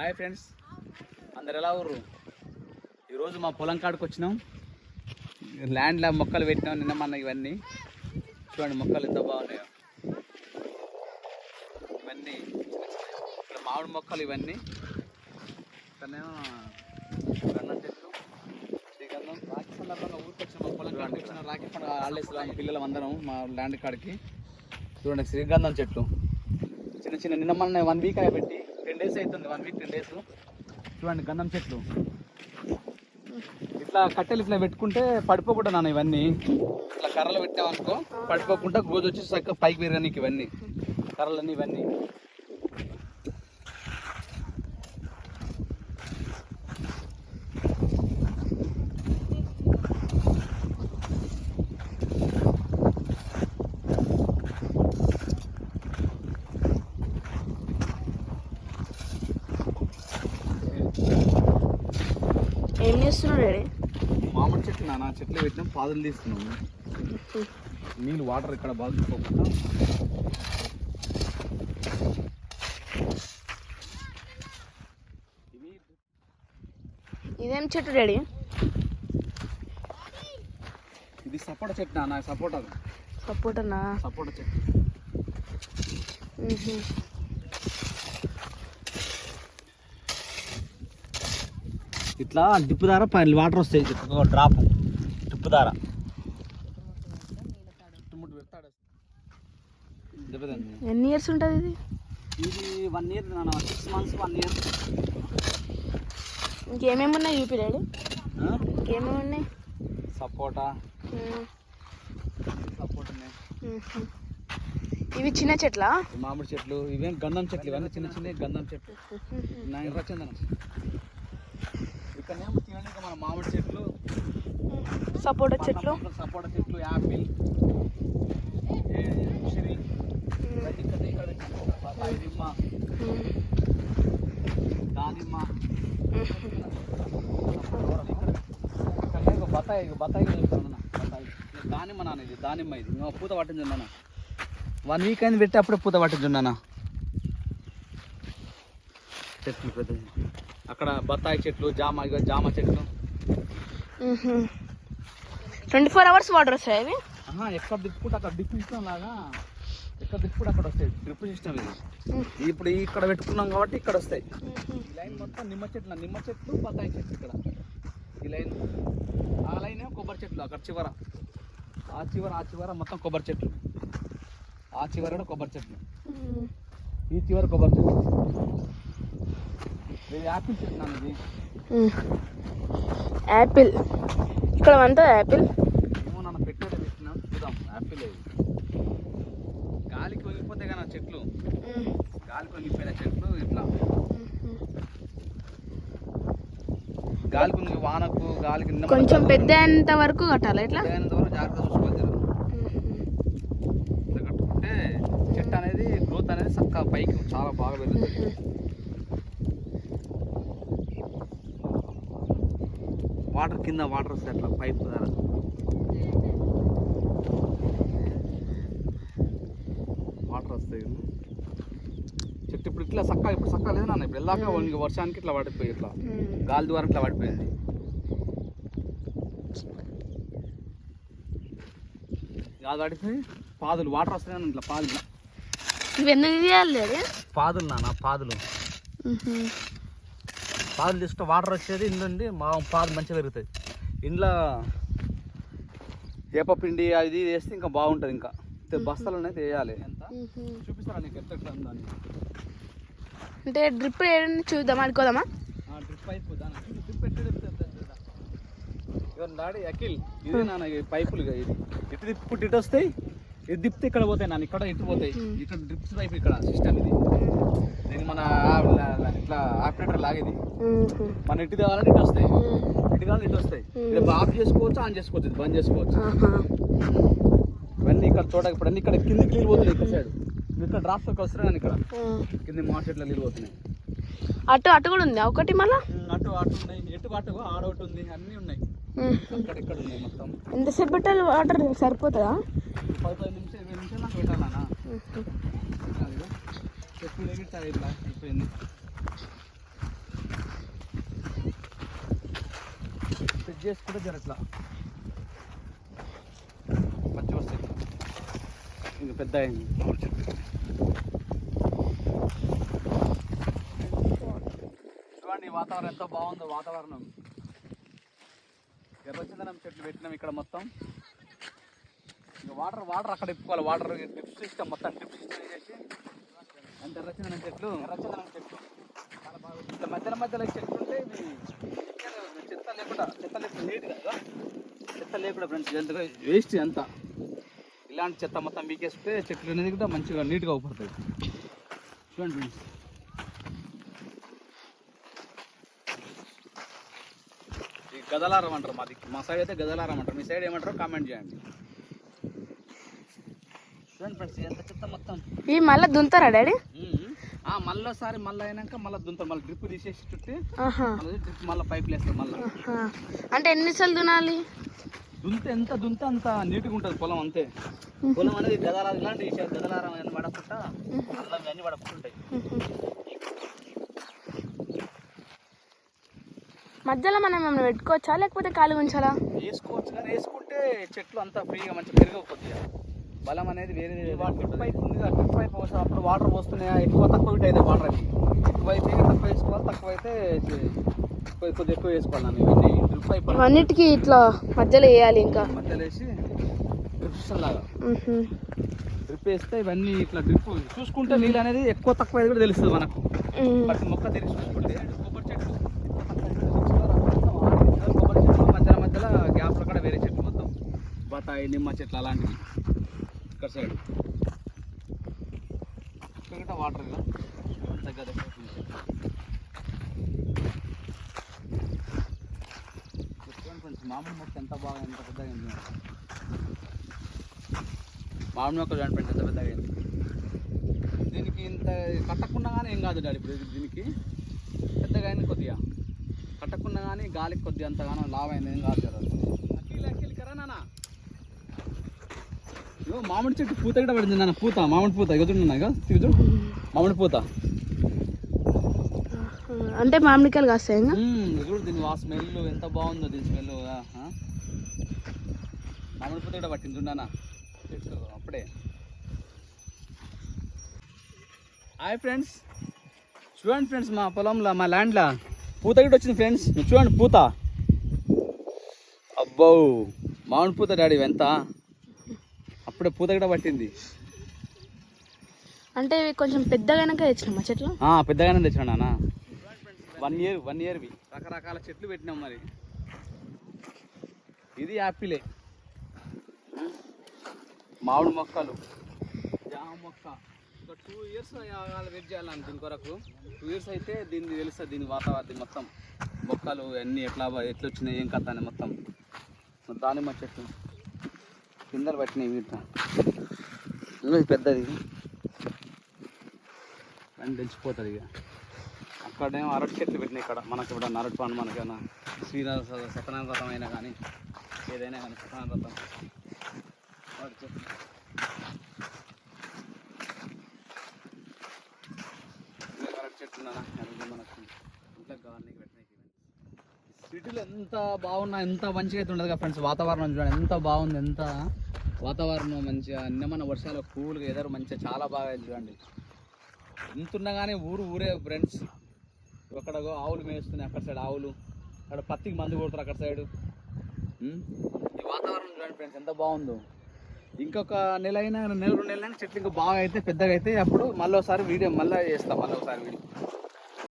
Hi friends. అందరు ఎలా ఊరు ఈరోజు మా పొలం కాడికి వచ్చినాం. ల్యాండ్లో మొక్కలు పెట్టినాం నిన్న మొన్న ఇవన్నీ. చూడండి మొక్కలు ఎంత బాగున్నాయో. ఇవన్నీ ఇక్కడ మామిడి మొక్కలు ఇవన్నీ. ఇక్కడనేమో గంధం చెట్లు శ్రీగంధం రాఖీ సందర్భంగా ఊరికి వచ్చిన మా పొలం కాడికి వచ్చిన రాఖీ పండుగ హాలిడేస్ పిల్లలు అందరం మా ల్యాండ్ కాడికి. చూడండి శ్రీగంధం చెట్లు. చిన్న చిన్న నిన్న మొన్న వన్ వీక్ అయి పెట్టి టెన్ డేస్ అవుతుంది వన్ వీక్ టెన్ డేస్ చూడండి గంధం చెట్లు. ఇట్లా కట్టెలు ఇట్లా పెట్టుకుంటే పడిపోకుండా నాన్న ఇవన్నీ. ఇట్లా కర్రలు పెట్టామనుకో పడిపోకుండా గోజు వచ్చి చక్కగా పైకి పెరగనీకి ఇవన్నీ. కర్రలన్నీ ఇవన్నీ ఏం చేస్తున్నాడు డాడీ మామిడి చెట్లు నాన్న చెట్లు పెట్టినాం పాదులు తీస్తున్నాము నీళ్ళు వాటర్ ఇక్కడ బాగా ఇవి ఇదేం చెట్టు డాడీ? ఇది సపోటా చెట్టు నాన్న సపోటా. సపోటనా? సపోటా చెట్టు. ఇట్లా డిప్పు దార పది వాటర్ వస్తాయి. ఒక డ్రాప్. డిప్పు దార. ఎన్ని ఇయర్స్ ఉంటుంది ఇది? ఇది వన్ ఇయర్ నాన్న సిక్స్ మంత్స్ వన్ ఇయర్ ఇంకేమేమి ఉన్నాయి చూపి డాడీ? ఇంకేమేమి ఉన్నాయి? సపోటా. సపోటా. ఇవి చిన్న చెట్లా? మామిడి చెట్లు ఇవేం గంధం చెట్లు ఇవన్నీ చిన్న చిన్న గంధం చెట్లు. నా తినడానికి మన మామిడి చెట్లు. సపోటా చెట్లు. సపోటా చెట్లు యాపిల్. ఉసిరి. దానిమ్మ. బత్తాయి బత్తాయి చెప్తాను బత్తాయి. దానిమ్మ నాన్న ఇది దానిమ్మ ఇది. పూత పట్టింది నాన్న. వన్ వీక్ అయింది పెట్టి అప్పుడే పూత పట్టింది నాన్న. చెట్లు పెద్ద అక్కడ బత్తాయి చెట్లు జామ జామ చెట్లు. ట్వంటీ ఫోర్ అవర్స్ వాటర్ వస్తాయి అవి ఎక్కడ దిప్పుకుంటే అక్కడ డిప్ సిస్టమ్ లాగా. ఎక్కడ దిప్పుకుంటే అక్కడ వస్తాయి. డ్రిప్ సిస్టమ్ ఇది. ఇప్పుడు ఇక్కడ పెట్టుకున్నాం కాబట్టి ఇక్కడ వస్తాయి. ఈ లైన్ మొత్తం నిమ్మ చెట్లు నిమ్మ చెట్లు బత్తాయి చెట్లు ఇక్కడ. ఈ లైన్ ఆ లైన్ కొబ్బరి చెట్లు అక్కడ చివర. ఆ చివర ఆ చివర మొత్తం కొబ్బరి చెట్లు. ఆ చివర కూడా కొబ్బరి చెట్లు. ఈ చివర కొబ్బరి చెట్లు. యాపిల్ ఇక్కడ అంతా యాపిల్? కానీ చెట్లు. గాలికి వంగిపోయిన చెట్లు ఇట్లా. వానకు గాలికి కొంచెం పెద్ద వరకు కట్టాలి ఇట్లా? వరకు జాగ్రత్త చూసుకోవాలి కట్టుకుంటే చెట్టు అనేది గ్రోత్ అనేది చక్కగా పైకి చాలా బాగా పెరుగుతుంది. వాటర్ కింద వాటర్ వస్తాయి అట్లా పైప్ ద్వారా. వాటర్ వస్తాయి. చెట్టు ఇప్పుడు ఇట్లా చక్కగా ఇప్పుడు చక్కగా లేదు నాన్న ఇప్పుడు వెళ్ళాక వర్షానికి ఇట్లా పడిపోయి ఇట్లా గాలి ద్వారా ఇట్లా పడిపోయింది. గాలి పడిపోయి పాదులు వాటర్ వస్తాయి ఇట్లా పాదులు. పాదులు నాన్న పాదులు. పాదులు తీసుకుంటే వాటర్ వచ్చేది ఇంట్లో నుండి మా పాదు మంచిగా పెరుగుతాయి. ఇంట్లో పిండి అది వేస్తే ఇంకా బాగుంటుంది ఇంకా. బస్తాలు అనేది వేయాలి. అంటే డ్రిప్ చూద్దాం అనుకోదామా డ్రిప్ పైపు దాని డ్రిప్ పెట్టేది ఇవన్నీ డాడీ అఖిల్ ఇది నాన్న ఈ పైపులు ఇక ఇది. ఇటు తిప్పుకుంటే ఇటు వస్తాయి? ఇది ఇక్కడ పోతాయి? నాన్న ఇక్కడ ఇటు పోతాయి? ఇక్కడ డ్రిప్స్ పైపు ఇక్కడ సిస్టమ్ ఇది. దీన్ని మన ఇట్లా ఆపరేటర్ లాగేది మన ఇటు కావాలంటే ఇటు వస్తాయి. ఇటు కావాలంటే ఇటు వస్తాయి. ఇది ఆఫ్ చేసుకోవచ్చు ఆన్ చేసుకోవచ్చు ఇది బంద్ చేసుకోవచ్చు. ఇవన్నీ ఇక్కడ చూడ ఇప్పుడు అన్ని ఇక్కడ కిందికి నీళ్ళు పోతున్నాయి ఇక్కడ సైడ్ ఇక్కడ డ్రాప్స్ ఒక వస్తున్నాయి ఇక్కడ. కింద మా చెట్ల నీళ్ళు పోతున్నాయి. అటు అటు కూడా ఉంది? ఒకటి మళ్ళా? అటు అటు ఉన్నాయి. ఎటు అటు ఆడ ఒకటి ఉంది. అన్నీ ఉన్నాయి. అక్కడ ఇక్కడ ఉన్నాయి మొత్తం. ఎంతసేపు పెట్టాలి? వాటర్ సరిపోతుందా? పది ఇరవై ఇట్లా అయిపోయింది. చేసుకుంటే జరట్లా మంచి వస్తాయి. ఇంకా పెద్ద అయింది. చూడండి వాతావరణం ఎంతో బాగుందో వాతావరణం. ఎర్రచందనం చెట్లు పెట్టినాం ఇక్కడ మొత్తం. వాటర్ వాటర్ అక్కడ ఇప్పుకోవాలి. వాటర్ డ్రిప్ సిస్టమ్ మొత్తం డ్రిప్ సిస్టమ్ చేసి అంత ఎర్రచందనం చెట్లు? ఎర్రచందనం చెట్లు. చాలా బాగా ఇట్లా మధ్యలో మధ్యలో చెట్లు ఉంటే ఇవి చెత్త లేకుండా చెత్త లేకుండా నీట్గా కదా. చెత్త లేకుండా ఫ్రెండ్స్ ఎంతగా వేస్ట్ అంతా. ఇలాంటి చెత్త మొత్తం మీకేస్తే చెట్లు అనేది కూడా మంచిగా నీట్గా అవుపడతాయి. చూడండి ఫ్రెండ్స్. ఈ గదలారం అంటారు మాది. మా సైడ్ అయితే గదలారం అంటారు. మీ సైడ్ ఏమంటారో కామెంట్ చేయండి. చూడండి ఫ్రెండ్స్ ఎంత చెత్త మొత్తం. ఈ మళ్ళీ దుంతారా డాడీ? ఆ మళ్ళీసారి మళ్ళీ అయినాక మళ్ళీ దుంత మళ్ళీ డ్రిప్ తీసేసి చుట్టి మళ్ళీ డ్రిప్ మళ్ళీ పైపులు వేస్తాం మళ్ళీ. అంటే ఎన్నిసార్లు దునాలి? దుంత ఎంత దుంత అంత నీట్గా ఉంటుంది పొలం అంతే. పొలం అనేది గదలారం ఇలాంటి గదలారం అన్ని పడకుండా అల్లం అన్ని పడకుంటాయి మధ్యలో మనం ఏమైనా పెట్టుకోవచ్చా లేకపోతే ఖాళీ ఉంచాలా వేసుకోవచ్చు కానీ వేసుకుంటే చెట్లు అంతా ఫ్రీగా మంచిగా పెరగవు కొద్దిగా బలం అనేది వేరే డ్రిప్ పైప్ ఉంది డ్రిప్ పైప్ అప్పుడు వాటర్ పోస్తున్నాయా? ఎక్కువ తక్కువ అయితే వాటర్ అది ఎక్కువ అయితే తక్కువ వేసుకోవాలి తక్కువ అయితే కొద్ది- కొద్దిగా ఎక్కువ వేసుకోవాలి ఇవన్నీ. డ్రిప్ పైప్ ఇవన్నిటికీ ఇట్లా మధ్యలో వేయాలి ఇంకా. మధ్యలో వేసి డ్రిప్ సిస్టమ్ లాగా. డ్రిప్ వేస్తే ఇవన్నీ ఇట్లా డ్రిప్ చూసుకుంటే నీళ్ళు అనేది ఎక్కువ తక్కువ అనేది కూడా తెలుస్తుంది మనకు. ప్రతి మొక్క తిరిగి చూసుకుంటే కొబ్బరి చెట్టు కొబ్బరి చెట్లు మధ్యలో మధ్యలో గ్యాప్లో కూడా వేరే చెట్లు మొత్తం. బత్తాయి నిమ్మ చెట్లు అలాంటివి. ఇక్కడ సైడ్ ఇక్కడ వాటర్ కదా దగ్గర దగ్గర ఫ్రెండ్స్ మామిడి మొక్క ఎంత బాగా ఎంత పెద్దగా అయింది. మామిడి మొక్క చూడండి ఫ్రెండ్స్ ఎంత పెద్దగా అయింది. దీనికి ఇంత కట్టకుండా కానీ ఏం కాదు డాడీ ఇప్పుడు ఇది దీనికి పెద్దగా అయింది కొద్దిగా. కట్టకుండా కానీ గాలికి కొద్దిగా అంతగానో లావ్ అయింది ఏం కాదు కదా అఖిల్ అఖిల్ కరా మామిడి చెట్టు పూత కూడా పడింది నాన్న? పూత మామిడి పూత. ఇక చూడు. నాన్న మామిడి పూత. అంటే మామిడికాయలు కాస్తాయి చూడు దీని వా స్మెల్ ఎంత బాగుందో దీని స్మెల్ మామిడి పూత కూడా పట్టింది చెట్టు అప్పుడే. హాయ్ ఫ్రెండ్స్ చూడండి ఫ్రెండ్స్ మా పొలంలో మా ల్యాండ్లో పూత కూడా వచ్చింది ఫ్రెండ్స్ చూడండి పూత. అబ్బో మామిడి పూత డాడీ ఎంత? అప్పుడే పూత కూడా పట్టింది. అంటే ఇవి కొంచెం పెద్దగానక తెచ్చినామా చెట్లు? ఆ, పెద్దగానే తెచ్చాడు నాన్న. వన్ ఇయర్ వన్ ఇయర్వి రకరకాల చెట్లు పెట్టినాం మరి. ఇది యాపిలే. మామిడి మొక్కలు. జామ మొక్క. ఒక టూ ఇయర్స్ వెయిట్ చేయాలని దీని కొరకు. టూ ఇయర్స్ అయితే దీన్ని తెలుస్తుంది దీని వాతావరణం మొత్తం. మొక్కలు అన్నీ ఎట్లా ఎట్లా వచ్చినాయి ఏం కథ అని మొత్తం. దానిమ్మ చెట్లు కిందలు పట్టినాయి వీటితో పెద్దది. అని తెలిసిపోతుంది ఇక. అక్కడేమో అరటి చెట్లు పెట్టినాయి ఇక్కడ. మనకి ఇప్పుడు అరటి పండు మనకైనా శ్రీరామ సత్యనారాయణ వ్రతం అయినా కానీ ఏదైనా కానీ సత్యనారాయణ వ్రతం. అరటి చెట్లు ఇంకా అరటి చెట్లు ఉన్నానా? అవి మనకు ఇంట్లో గార్డెనింగ్ పెట్టినాయి సిటీలో ఎంత బాగున్నా ఎంత మంచిగా అయితే ఉండదు ఫ్రెండ్స్. వాతావరణం చూడండి ఎంత బాగుంది ఎంత వాతావరణం మంచిగా. నిన్నమన్న వర్షాలు కూల్గా ఎదరు మంచిగా చాలా బాగా చూడండి. ఎంత ఉన్నా కానీ ఊరు ఊరే ఫ్రెండ్స్. అక్కడ ఆవులు మేస్తున్నాయి అక్కడ సైడ్ ఆవులు. అక్కడ పత్తికి మందు కొడతారు అక్కడ సైడు. ఈ వాతావరణం చూడండి ఫ్రెండ్స్ ఎంత బాగుందో. ఇంకొక నెల అయినా నెల రెండు నెలలైనా చెట్లు ఇంకా బాగా అయితే పెద్దగా అయితే అప్పుడు మళ్ళీ ఒకసారి వీడియో మళ్ళీ చేస్తాం మళ్ళీ ఒకసారి వీడియో.